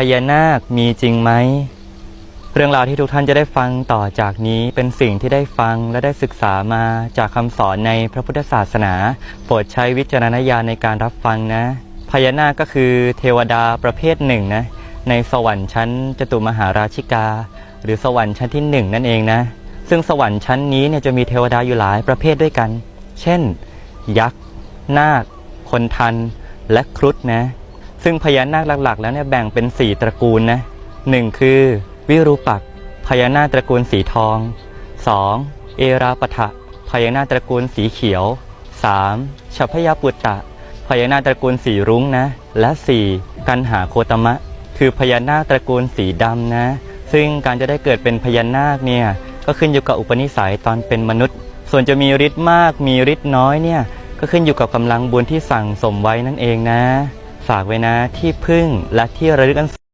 พญานาคมีจริงไหม เรื่องราวที่ทุกท่านจะได้ฟังต่อจากนี้เป็นสิ่งที่ได้ฟังและได้ศึกษามาจากคำสอนในพระพุทธศาสนา โปรดใช้วิจารณญาณในการรับฟังนะ พญานาคก็คือเทวดาประเภทหนึ่งนะ ในสวรรค์ชั้นจตุมหาราชิกา หรือสวรรค์ชั้นที่หนึ่งนั่นเองนะ ซึ่งสวรรค์ชั้นนี้เนี่ยจะมีเทวดาอยู่หลายประเภทด้วยกัน เช่น ยักษ์ นาค คนทัน และครุฑนะ ซึ่งพญานาคหลักๆ แล้วเนี่ยแบ่งเป็น 4 ตระกูลนะหนึ่งคือวิรูปักษ์พญานาคตระกูลสีทอง 2. เอราปะทะพญานาคตระกูลสีเขียว 3. ชัพพยาปุตตะพญานาคตระกูลสีรุ้งนะ และ 4. กันหาโคตมะ คือพญานาคตระกูลสีดำนะ ซึ่งการจะได้เกิดเป็นพญานาคเนี่ยก็ขึ้นอยู่กับอุปนิสัยตอนเป็นมนุษย์ ส่วนจะมีฤทธิ์มากมีฤทธิ์น้อยเนี่ยก็ขึ้นอยู่กับกำลังบุญที่สั่งสมไว้นั่นเองนะ ฝากไว้นะที่พึ่งและที่ระลึกอัน